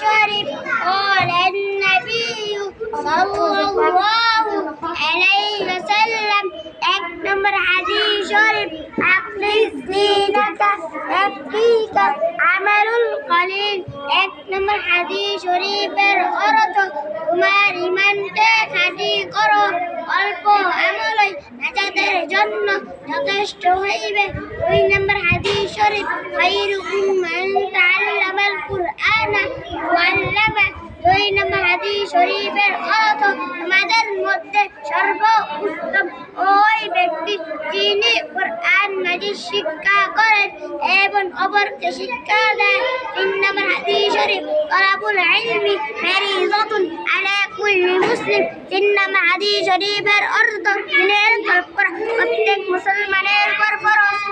شرب قال النبي صلى الله عليه وسلم اكتمر حديث شرب عقل الزينة تكفيك عمل قليل اكتمر حديث شريب الأرض وما করো। অল্প আমলই নাজাতের জন্য যথেষ্ট হইবে। দুই নম্বর হাদিস শরীফ খায়রুকুম মান তাআল্লামাল কুরআনা ওয়া আল্লামা দুই নম্বর হাদিস শরীফের অর্থ আমাদের মধ্যে সর্বোত্তম ওই ব্যক্তি যিনি কোরআন মাজিদ শিক্ষা করেন এবং অপরকে শিক্ষা দেন তিন নম্বর হাদিস শরীফ, তলাবুল ইলমি ফরিজাতুন আলা কুল্লি মুসলিম তিন নম্বর হাদিস শরীফের অর্থ দিনের তলব করা প্রত্যেক মুসলমানের উপর ফরজ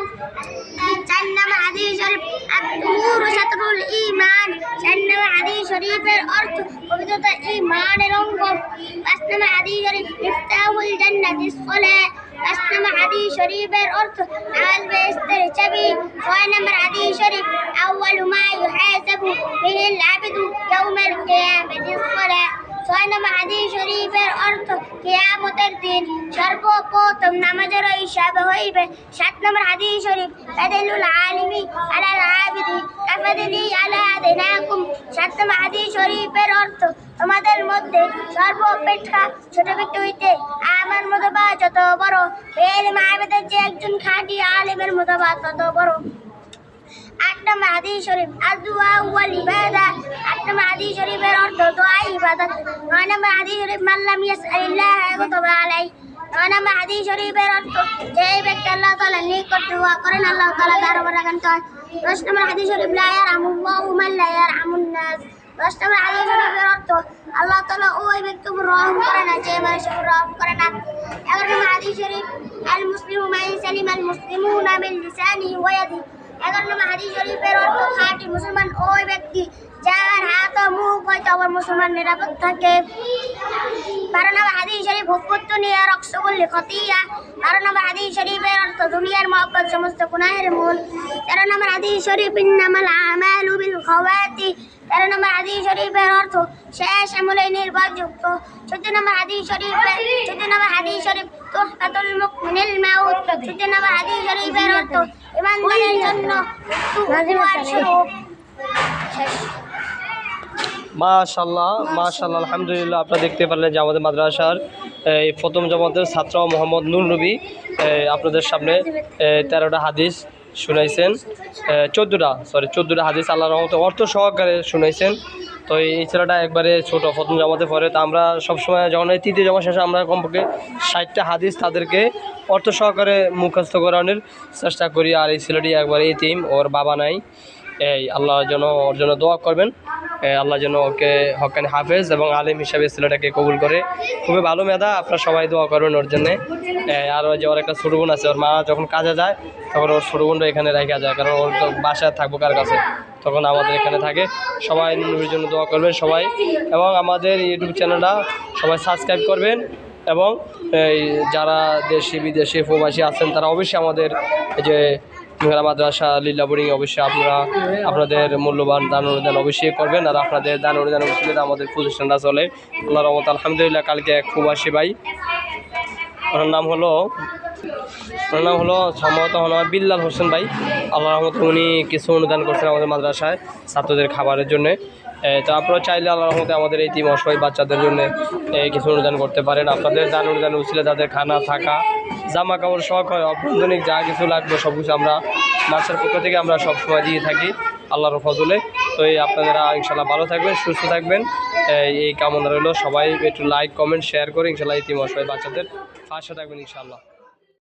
চার নম্বর হাদিস শরীফ আত-তুহুর শাতরুল ঈমান চার নম্বর হাদিস শরীফের অর্থ পবিত্রতা ঈমানের অঙ্গ পাঁচ নম্বর হাদিস শরীফ ইফতাহুল জান্নাতিস সালাহ পাঁচ নম্বর হাদিস শরীফের অর্থ নামাজ বেহেশতের চাবি ছয় নম্বর হাদিস ছয় নম্বর শরীফের অর্থ কিয়ামতের দিন সর্বপ্রথম নামাজের হিসাব হইবে। সাত নম্বর হাদিস শরীফ, ফাদিলুল আলিমি আলাল আবিদি কাফাদিলি আলা আদিনাকুম। সাত নম্বর হাদিস শরীফের অর্থ, তোমাদের মধ্যে সর্বপেক্ষা ছোট ব্যক্তি হইতে আমার মতবা যত বড়। বেল মাহবেদের যে একজন খাঁটি আলিমের মতবা তত বড়। আট নম্বর হাদিস শরীফ আদুয়া ওয়াল ইবাদা। আট নম্বর হাদিস শরীফের অর্থ, দোয়া ইবাদত নয় নম্বর হাদিস শরীফ মাল্লাম ইয়াসআলিল্লাহ ইয়াগতাবা আলাই নয় নম্বর হাদিস শরীফের অর্থ যে ব্যক্তি আল্লাহ তাআলা নিকট দোয়া করেন আল্লাহ তাআলা তার উপর রাগান হয় দশ নম্বর হাদিস শরীফ লা ইয়ারহামুল্লাহু মান লা ইয়ারহামুন নাস দশ নম্বর হাদিস শরীফের অর্থ আল্লাহ তাআলা ওই ব্যক্তির উপর রহম করে না যে মানুষের উপর রহম করে না এগারো নম্বর হাদিস শরীফ আল মুসলিমু মান সালিম আল মুসলিমুনা মিন লিসানিহি ওয়া ইয়াদিহি এগারো নম্বর হাদিস শরীফের হয়তো আবার মুসলমান নিরাপদ থাকে। বারো নম্বর হাদিস শরীফ হুকুত্তু নিয়ে রক্সবুল্লি খতিয়া বারো নম্বর হাদিস শরীফের অর্থ, দুনিয়ার মহব্বত, সমস্ত গুনাহের মূল। তেরো নম্বর হাদিস শরীফ, ইন্নামাল আমালু বিল খাওয়াতি। তেরো নম্বর হাদিস শরীফের অর্থ, শেষ আমলে নির্ভরযুক্ত চোদ্দ নম্বর হাদিস শরীফের চোদ্দ নম্বর হাদিস শরীফ তুহফাতুল মুকমিনিল মাউত। চোদ্দ নম্বর হাদিস শরীফের অর্থ, ইমানদারের জন্য শেষ। মাশাল্লাহ মাশাল্লাহ আলহামদুলিল্লাহ। আপনারা দেখতে পারলেন যে আমাদের মাদ্রাসার, এই প্রথম জমাতের ছাত্র মোহাম্মদ নুর নবী আপনাদের সামনে তেরোটা হাদিস শুনাইছেন। চোদ্দোটা সরি চোদ্দোটা হাদিস আল্লাহ রহমত অর্থ সহকারে শুনাইছেন। তো এই ছেলেটা একবারে ছোট, প্রথম জমাতে পড়ে। তো আমরা সবসময় যখন এই তৃতীয় জমা শেষে আমরা কমপক্ষে ষাটটা হাদিস তাদেরকে অর্থ সহকারে মুখস্থ করানোর চেষ্টা করি। আর এই ছেলেটি একবারে এই টিম ওর বাবা নাই। এই আল্লাহ যেন ওর জন্য দোয়া করবেন। আল্লাহ যেন ওকে হকানি হাফেজ এবং আলিম হিসাবে ছেলেটাকে কবুল করে। খুবই ভালো মেধা, আপনারা সবাই দোয়া করবেন ওর জন্যে। আর ওই যে ওর একটা ছোটো বোন আছে, ওর মা যখন কাজে যায়, তখন ওর ছোটো বোনটা এখানে রেখে যায়, কারণ ওর তো বাসায় থাকব কার কাছে? তখন আমাদের এখানে থাকে। সবাই নুরির জন্য দোয়া করবেন সবাই। এবং আমাদের ইউটিউব চ্যানেলটা সবাই সাবস্ক্রাইব করবেন। এবং যারা দেশি বিদেশি প্রবাসী আছেন, তারা অবশ্যই আমাদের যে মেঘালা মাদ্রাসা, লীলা বোর্ডিং অবশ্যই আপনারা আপনাদের মূল্যবান দান অনুদান অবশ্যই করবেন। আর আপনাদের দান অনুদান অবশ্যই আমাদের প্রতিষ্ঠানটা চলে আল্লাহ রহমত আলহামদুলিল্লাহ, কালকে এক প্রবাসী ভাই। ওনার নাম হলো, ওনার নাম হলো সম্ভবত হলো বিল্লাল হোসেন ভাই। আল্লাহ রহমত উনি কিছু অনুদান করছেন আমাদের মাদ্রাসায় ছাত্রদের খাবারের জন্য। তো আপনারা চাইলে আল্লাহ রহমতে আমাদের এই টিম অসহায় বাচ্চাদের জন্য কিছু অনুদান করতে পারেন। আপনাদের দান অনুদান উচিলে তাদের খানা থাকা জামা কাপড় শখ হয় অভ্যন্তরীণ যা কিছু লাগবে সব কিছু আমরা মাছের পক্ষ থেকে আমরা সব সময় দিয়ে থাকি আল্লাহর ফজলে। তো এই আপনারা ইনশাল্লাহ ভালো থাকবেন, সুস্থ থাকবেন। এই কামনা রইল সবাই, একটু লাইক কমেন্ট শেয়ার করে ইনশাল্লাহ টিম বাচ্চাদের পাশে থাকবেন ইনশাল্লাহ